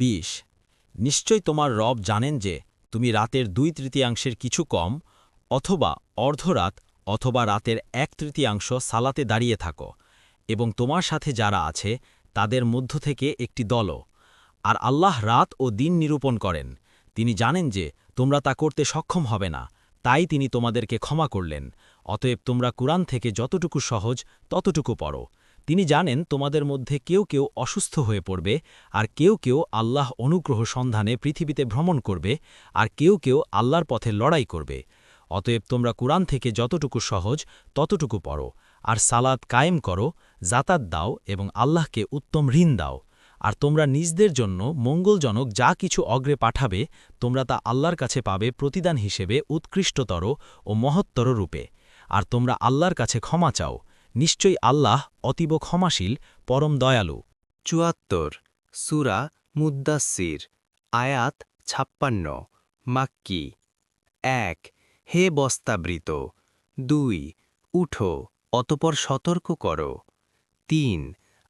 বিশ নিশ্চয় তোমার রব জানেন যে তুমি রাতের দুই তৃতীয়াংশের কিছু কম অথবা অর্ধরাত অথবা রাতের এক তৃতীয়াংশ সালাতে দাঁড়িয়ে থাকো এবং তোমার সাথে যারা আছে তাদের মধ্য থেকে একটি দলও। আর আল্লাহ রাত ও দিন নিরূপণ করেন। তিনি জানেন যে তোমরা তা করতে সক্ষম হবে না। তাই তিনি তোমাদেরকে ক্ষমা করলেন। অতএব তোমরা কুরআন থেকে যতটুকু সহজ ততটুকু পড়ো। তিনি জানেন তোমাদের মধ্যে কেউ কেউ অসুস্থ হয়ে পড়বে, আর কেউ কেউ আল্লাহ অনুগ্রহ সন্ধানে পৃথিবীতে ভ্রমণ করবে, আর কেউ কেউ আল্লাহর পথে লড়াই করবে। অতএব তোমরা কুরআন থেকে যতটুকু সহজ, ততটুকু পড়ো, আর সালাদ কায়েম করো জাতাত দাও এবং আল্লাহকে উত্তম ঋণ দাও। আর তোমরা নিজদের জন্য মঙ্গলজনক যা কিছু অগ্রে পাঠাবে, তোমরা তা আল্লাহর কাছে পাবে প্রতিদান হিসেবে উৎকৃষ্টতর ও মহত্তর রূপে। আর তোমরা আল্লাহর কাছে ক্ষমা চাও নিশ্চয়ই আল্লাহ অতীব ক্ষমাশীল, পরম দয়ালু। চুয়াত্তর, সুরা মুদ্দাসির আয়াত ছাপ্পান্ন, মাক্কি। এক, হে বস্তাবৃত দুই, উঠো, অতপর সতর্ক করো। তিন,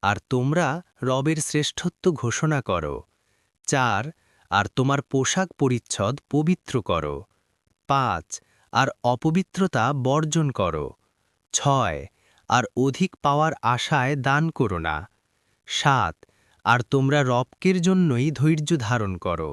আর তোমরা রবের শ্রেষ্ঠত্ব ঘোষণা করো। চার, আর তোমার পোশাক পরিচ্ছদ পবিত্র করো। পাঁচ, আর অপবিত্রতা বর্জন করো। ছয় আর অধিক পাওয়ার আশায় দান করো না। সাত, আর তোমরা রবকের জন্যই ধৈর্য ধারণ করো।